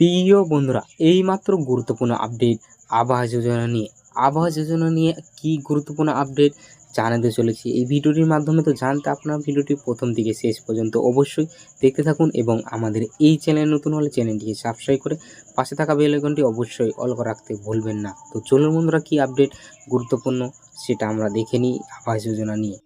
প্রিয় বন্ধুরা, এইমাত্র গুরুত্বপূর্ণ আপডেট আবাস যোজনা নিয়ে। আবাস যোজনা নিয়ে কি গুরুত্বপূর্ণ আপডেট জানাতে চলেছি। এই ভিডিওটির মাধ্যমে তো জানতে আপনার ভিডিওটি প্রথম থেকে শেষ পর্যন্ত অবশ্যই দেখতে থাকুন এবং আমাদের এই চ্যানেল নতুন হলে চ্যানেলটিকে সাবস্ক্রাইব করে পাশে থাকা বেল আইকনটি অবশ্যই অল করে রাখতে ভুলবেন না। তো চলুন বন্ধুরা, কি আপডেট গুরুত্বপূর্ণ সেটা আমরা দেখে নিই আবাস যোজনা নিয়ে।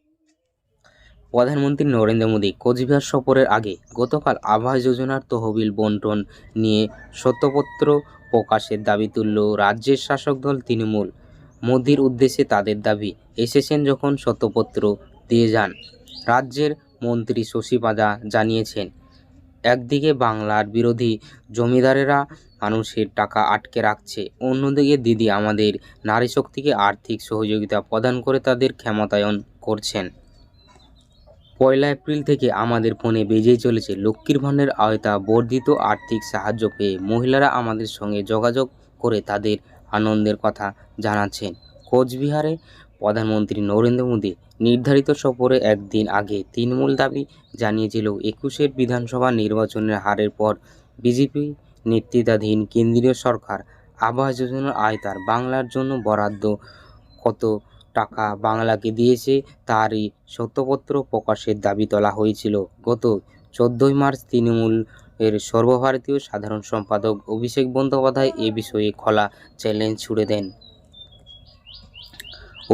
প্রধানমন্ত্রী নরেন্দ্র মোদী কোচবিহার সফরের আগে গতকাল আবাস যোজনার তহবিল বন্টন নিয়ে সত্যপত্র প্রকাশের দাবি তুলল রাজ্যের শাসক দল তৃণমূল। মোদির উদ্দেশ্যে তাদের দাবি, এসেছেন যখন সত্যপত্র দিয়ে যান, রাজ্যের মন্ত্রী শশীপাদা জানিয়েছেন। একদিকে বাংলার বিরোধী জমিদারেরা মানুষের টাকা আটকে রাখছে, অন্যদিকে দিদি আমাদের নারী শক্তিকে আর্থিক সহযোগিতা প্রদান করে তাদের ক্ষমতায়ন করছেন। পয়লা এপ্রিল থেকে আমাদের ফোনে বেজেই চলেছে লক্ষ্মীর ভাণ্ডারের আওতা বর্ধিত আর্থিক সাহায্য পেয়ে মহিলারা আমাদের সঙ্গে যোগাযোগ করে তাদের আনন্দের কথা জানাচ্ছেন কোচবিহারে প্রধানমন্ত্রী নরেন্দ্র মোদী। নির্ধারিত সফরে একদিন আগে তৃণমূল দাবি জানিয়েছিল একুশের বিধানসভা নির্বাচনের হারের পর বিজেপি নেতৃত্বাধীন কেন্দ্রীয় সরকার আবাস যোজনার আয়তার বাংলার জন্য বরাদ্দ কত টাকা বাংলাকে দিয়েছে তারই সত্যপত্র প্রকাশের দাবি তোলা হয়েছিল। গত চোদ্দোই মার্চ তৃণমূল এর সর্বভারতীয় সাধারণ সম্পাদক অভিষেক বন্দ্যোপাধ্যায় এ বিষয়ে খোলা চ্যালেঞ্জ ছুড়ে দেন।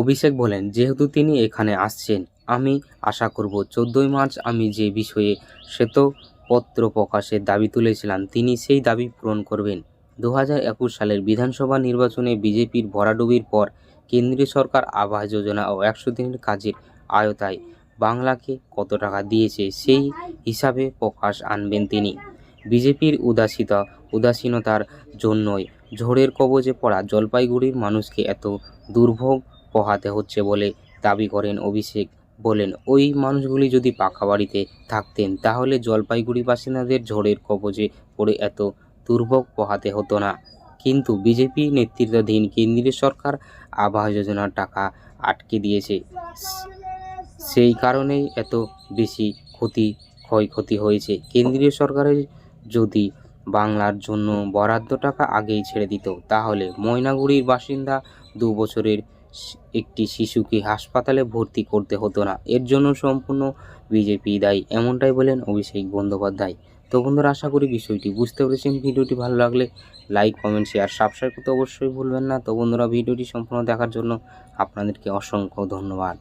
অভিষেক বলেন, যেহেতু তিনি এখানে আসছেন, আমি আশা করব চোদ্দোই মার্চ আমি যে বিষয়ে শ্বেতপত্র প্রকাশের দাবি তুলেছিলাম, তিনি সেই দাবি পূরণ করবেন। দু হাজার একুশ সালের বিধানসভা নির্বাচনে বিজেপির ভরাডুবির পর কেন্দ্রীয় সরকার আবাস যোজনা ও একশো দিনের কাজের আয়তায় বাংলাকে কত টাকা দিয়েছে সেই হিসাবে প্রকাশ আনবেন তিনি। বিজেপির উদাসিতা, উদাসীনতার জন্যই ঝড়ের কবজে পড়া জলপাইগুড়ির মানুষকে এত দুর্ভোগ পোহাতে হচ্ছে বলে দাবি করেন অভিষেক। বলেন, ওই মানুষগুলি যদি পাকা বাড়িতে থাকতেন, তাহলে জলপাইগুড়ি বাসিন্দাদের ঝড়ের কবজে পড়ে এত দুর্ভোগ পোহাতে হতো না। কিন্তু বিজেপি নেতৃত্বাধীন কেন্দ্রীয় সরকার আবাস যোজনার টাকা আটকে দিয়েছে। সেই কারণেই এত বেশি ক্ষতি, ক্ষয়ক্ষতি হয়েছে। কেন্দ্রীয় সরকারের যদি বাংলার জন্য বরাদ্দ টাকা আগেই ছেড়ে দিত, তাহলে ময়নাগুড়ির বাসিন্দা দু বছরের একটি শিশুকে হাসপাতালে ভর্তি করতে হতো না। এর জন্য সম্পূর্ণ বিজেপি দায়ী, এমনটাই বলেন অভিষেক বন্দ্যোপাধ্যায়। তো বন্ধুরা, আশা করি বিষয়টি বুঝতে পেরেছেন। ভিডিওটি ভালো লাগলে লাইক কমেন্ট শেয়ার সাবস্ক্রাইব করতে অবশ্যই ভুলবেন না। তো বন্ধুরা, ভিডিওটি সম্পূর্ণ দেখার জন্য আপনাদেরকে অসংখ্য ধন্যবাদ।